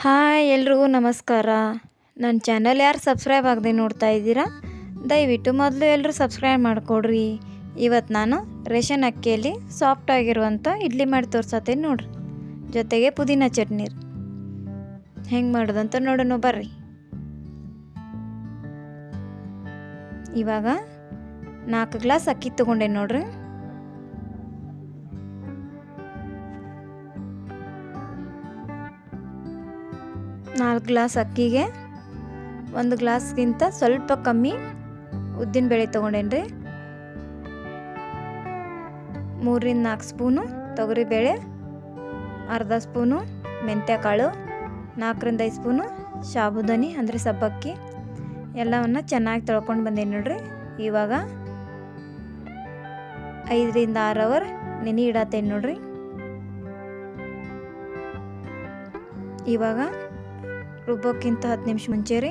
Hi ಎಲ್ರಿಗೂ ನಮಸ್ಕಾರ. ನನ್ನ ಚಾನಲ್ ಯಾರು ಸಬ್ಸ್ಕ್ರೈಬ್ ಆಗದೆ ನೋಡ್ತಾ ಇದ್ದೀರಾ? ದಯವಿಟ್ಟು ಮೊದಲು ಎಲ್ಲರೂ ಸಬ್ಸ್ಕ್ರೈಬ್ ಮಾಡಿಕೊಡ್ರಿ. ಇವತ್ತು ನಾನು ರೇಷನ್ ಅಕ್ಕಿಯಲ್ಲಿ ಸಾಫ್ಟ್ ಆಗಿರುವಂಥ ಇಡ್ಲಿ ಮಾಡಿ ತೋರ್ಸತ್ತೀನಿ ನೋಡ್ರಿ. ಜೊತೆಗೆ ಪುದೀನ ಚಟ್ನಿ ಹೆಂಗೆ ಮಾಡೋದಂತ ನೋಡೋಣ ಬರ್ರಿ. ಇವಾಗ ನಾಲ್ಕು ಗ್ಲಾಸ್ ಅಕ್ಕಿ ತೊಗೊಂಡೆ ನೋಡ್ರಿ. ನಾಲ್ಕು ಗ್ಲಾಸ್ ಅಕ್ಕಿಗೆ ಒಂದು ಗ್ಲಾಸ್ಗಿಂತ ಸ್ವಲ್ಪ ಕಮ್ಮಿ ಉದ್ದಿನ ಬೇಳೆ ತೊಗೊಂಡೇನ್ರಿ ಮೂರಿಂದ ನಾಲ್ಕು ಸ್ಪೂನು ತೊಗರಿಬೇಳೆ ಅರ್ಧ ಸ್ಪೂನು ಮೆಂತ್ಯಕಾಳು, ನಾಲ್ಕರಿಂದ ಐದು ಸ್ಪೂನು ಸಾಬುದಾನಿ ಅಂದರೆ ಸಬ್ಬಕ್ಕಿ. ಎಲ್ಲವನ್ನು ಚೆನ್ನಾಗಿ ತೊಳ್ಕೊಂಡು ಬಂದೇನೆ ನೋಡ್ರಿ? ಇವಾಗ ಐದರಿಂದ ಆರು ಅವರ್ ನೆನೆ ಇಡತ್ತೇನೆ ನೋಡ್ರಿ? ಇವಾಗ ರುಬ್ಬೋಕ್ಕಿಂತ ಹತ್ತು ನಿಮಿಷ ಮುಂಚೆ ರೀ.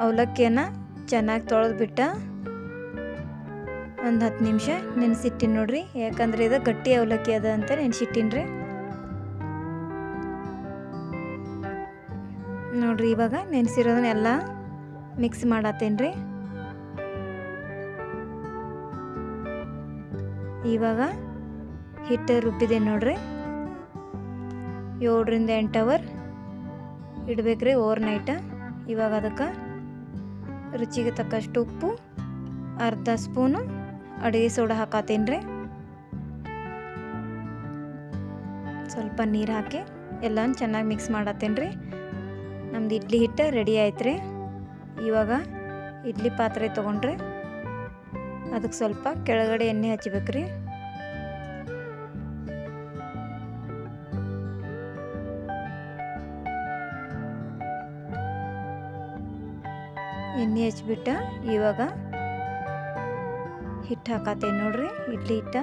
ಅವಲಕ್ಕಿಯನ್ನು ಚೆನ್ನಾಗಿ ತೊಳೆದ್ಬಿಟ್ಟ ಒಂದು ಹತ್ತು ನಿಮಿಷ ನೆನೆಸಿಟ್ಟಿನಿ ನೋಡ್ರಿ. ಯಾಕಂದ್ರೆ ಇದು ಗಟ್ಟಿ ಅವಲಕ್ಕಿ ಅದ ಅಂತ ನೆನೆಸಿಟ್ಟಿನಿ ರೀ. ನೋಡ್ರಿ ಇವಾಗ ನೆನೆಸಿರೋದನ್ನೆಲ್ಲ ಮಿಕ್ಸ್ ಮಾಡತ್ತೇನೆ ರೀ. ಇವಾಗ ಹಿಟ್ಟು ರುಬ್ಬಿದೆ ನೋಡ್ರಿ. ಏಳರಿಂದ ಎಂಟು ಅವರ್ ಇಡ್ಬೇಕ್ರಿ ಓವರ್ ನೈಟ. ಇವಾಗ ಅದಕ್ಕೆ ರುಚಿಗೆ ತಕ್ಕಷ್ಟು ಉಪ್ಪು, ಅರ್ಧ ಸ್ಪೂನು ಅಡುಗೆ ಸೋಡಾ ಹಾಕತ್ತೀನಿ ರೀ ಸ್ವಲ್ಪ ನೀರು ಹಾಕಿ ಎಲ್ಲನೂ ಚೆನ್ನಾಗಿ ಮಿಕ್ಸ್ ಮಾಡತ್ತೀನಿ ರೀ ನಮ್ದು ಇಡ್ಲಿ ಹಿಟ್ಟು ರೆಡಿ ಆಯ್ತು ರೀ ಇವಾಗ ಇಡ್ಲಿ ಪಾತ್ರೆ ತೊಗೊಂಡ್ರೆ. ಅದಕ್ಕೆ ಸ್ವಲ್ಪ ಕೆಳಗಡೆ ಎಣ್ಣೆ ಹಚ್ಬೇಕ್ರಿ. ಎಣ್ಣೆ ಹಚ್ಬಿಟ್ಟು, ಇವಾಗ ಹಿಟ್ಟು ಹಾಕತ್ತೇನೆ ನೋಡ್ರಿ, ಇಡ್ಲಿ ಹಿಟ್ಟ.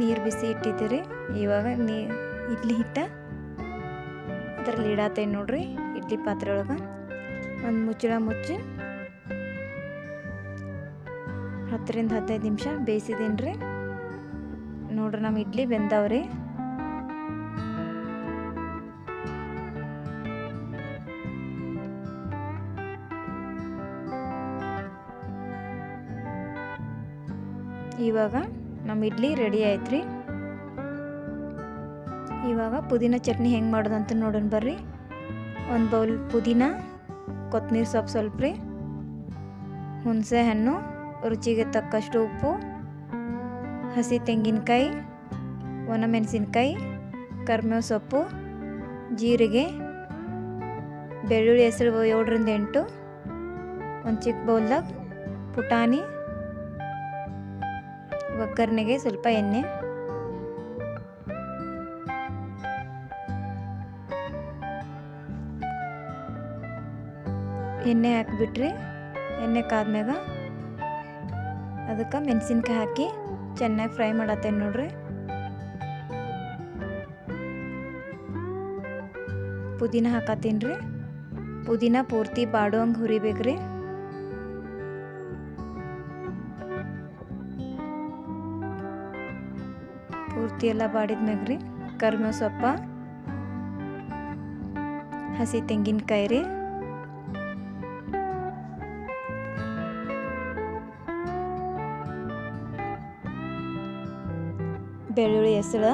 ನೀರು ಬಿಸಿ ಇಟ್ಟಿದ್ದೀರಿ, ಇವಾಗ ನೀ ಇಡ್ಲಿ ಹಿಟ್ಟ. ಅದರಲ್ಲಿ ಇಡತ್ತೇನೆ ನೋಡ್ರಿ, ಇಡ್ಲಿ ಪಾತ್ರೆ ಒಳಗೆ ಒಂದು ಮುಚ್ಚಳ ಮುಚ್ಚಿ ಹತ್ತರಿಂದ ಹದಿನೈದು ನಿಮಿಷ ಬೇಯಿಸಿದ್ದೀನಿ ರೀ ನೋಡ್ರಿ, ನಮ್ಮ ಇಡ್ಲಿ ಬೆಂದವ್ರಿ. ಇವಾಗ ನಮ್ಮ ಇಡ್ಲಿ ರೆಡಿ ಆಯ್ತು ರೀ ಇವಾಗ ಪುದೀನ ಚಟ್ನಿ ಹೆಂಗೆ ಮಾಡೋದಂತ ನೋಡೋಣ ಬರ್ರಿ. ಒಂದು ಬೌಲ್ ಪುದೀನ ಕೊತ್ತಂಬರಿ ಸೊಪ್ಪು ಸ್ವಲ್ಪ ರೀ ಹುಣಸೆ ಹಣ್ಣು, ರುಚಿಗೆ ತಕ್ಕಷ್ಟು ಉಪ್ಪು, ಹಸಿ ತೆಂಗಿನಕಾಯಿ, ಒಣಮೆಣಸಿನ್ಕಾಯಿ, ಕರ್ಮೇವು ಸೊಪ್ಪು, ಜೀರಿಗೆ, ಬೆಳ್ಳುಳ್ಳಿ ಹೆಸರು ಏಳರಿಂದ ಎಂಟು, ಒಂದು ಚಿಕ್ಕ ಬೌಲ್ದಾಗ ಪುಟಾಣಿ ಒಗ್ಗರಣೆಗೆ ಸ್ವಲ್ಪ ಎಣ್ಣೆ. ಎಣ್ಣೆ ಹಾಕಿಬಿಟ್ರಿ, ಎಣ್ಣೆ ಕಾದ್ಮ್ಯಾಗ ಅದಕ್ಕೆ ಮೆಣಸಿನ್ಕಾಯಿ ಹಾಕಿ ಚೆನ್ನಾಗಿ ಫ್ರೈ ಮಾಡತ್ತೇನೆ ನೋಡ್ರಿ. ಪುದೀನ ಹಾಕತ್ತೀನಿ ರೀ ಪುದೀನ ಪೂರ್ತಿ ಬಾಡುವಂಗೆ ಹುರಿಬೇಕ್ರಿ. ಪೂರ್ತಿ ಎಲ್ಲ ಬಾಡಿದ ರೀ. ಕರ್ಮ ಸೊಪ್ಪ, ಹಸಿ ತೆಂಗಿನಕಾಯಿ ರೀ. ಬೆಳ್ಳುಳ್ಳಿ ಹೆಸರು,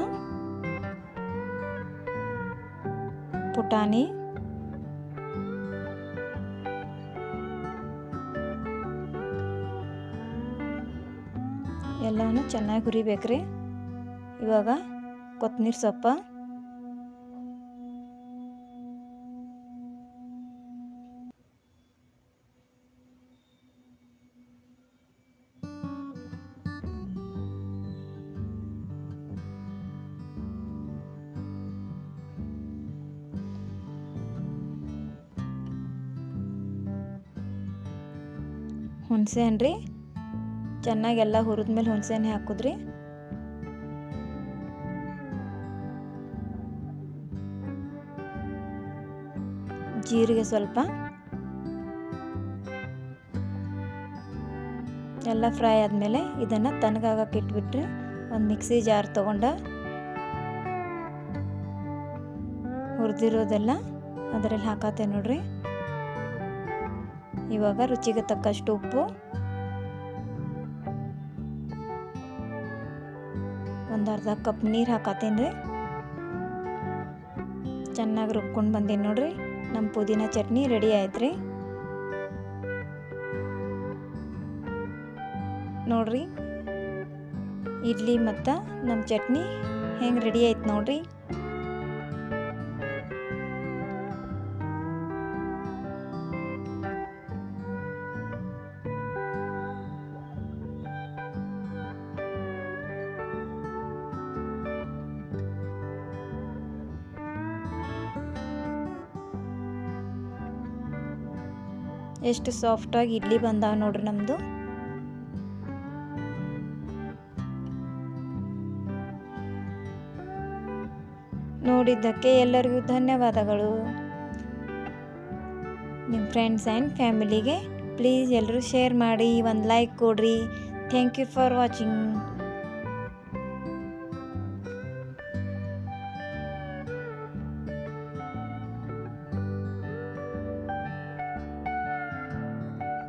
ಪುಟಾಣಿ ಎಲ್ಲವನ್ನು ಚೆನ್ನಾಗಿ ಹುರಿಬೇಕ್ರಿ ಇವಾಗ ಕೊತ್ತಂಬರಿ ಸೊಪ್ಪ. ಹುಣಸೆ ಹಣ್ಣು ರೀ ಚೆನ್ನಾಗಿ ಎಲ್ಲ ಹುರಿದ್ಮೇಲೆ ಹುಣಸೆ ಹಣ್ಣು ಹಾಕಿದ್ರಿ. ಜೀರಿಗೆ ಸ್ವಲ್ಪ. ಎಲ್ಲ ಫ್ರೈ ಆದಮೇಲೆ ಇದನ್ನು ತನಗಾಗಕ್ಕೆ ಇಟ್ಬಿಟ್ರೆ ಒಂದು ಮಿಕ್ಸಿ ಜಾರ್ ತೊಗೊಂಡು ಹುರಿದಿರೋದೆಲ್ಲ ಅದರಲ್ಲಿ ಹಾಕತ್ತೆ ನೋಡ್ರಿ. ಇವಾಗ ರುಚಿಗೆ ತಕ್ಕಷ್ಟು ಉಪ್ಪು. ಒಂದು ಅರ್ಧ ಕಪ್ ನೀರು ಹಾಕತ್ತೀನಿ. ರೀ ಚೆನ್ನಾಗಿ ರುಬ್ಕೊಂಡು ಬಂದೀನಿ ನೋಡ್ರಿ. ನಮ್ಮ ಪುದೀನ ಚಟ್ನಿ ರೆಡಿ ಆಯ್ತು ರೀ ನೋಡ್ರಿ, ಇಡ್ಲಿ ಮತ್ತು ನಮ್ಮ ಚಟ್ನಿ ಹೆಂಗೆ ರೆಡಿ ಆಯ್ತು ನೋಡ್ರಿ. ಎಷ್ಟು ಸಾಫ್ಟಾಗಿ ಇಡ್ಲಿ ಬಂದಾವ ನೋಡ್ರಿ ನಮ್ಮದು ನೋಡಿದ್ದಕ್ಕೆ ಎಲ್ಲರಿಗೂ ಧನ್ಯವಾದಗಳು. ನಿಮ್ಮ ಫ್ರೆಂಡ್ಸ್ ಆ್ಯಂಡ್ ಫ್ಯಾಮಿಲಿಗೆ ಪ್ಲೀಸ್ ಎಲ್ಲರೂ ಶೇರ್ ಮಾಡಿ, ಒಂದು ಲೈಕ್ ಕೊಡ್ರಿ. Thank you for watching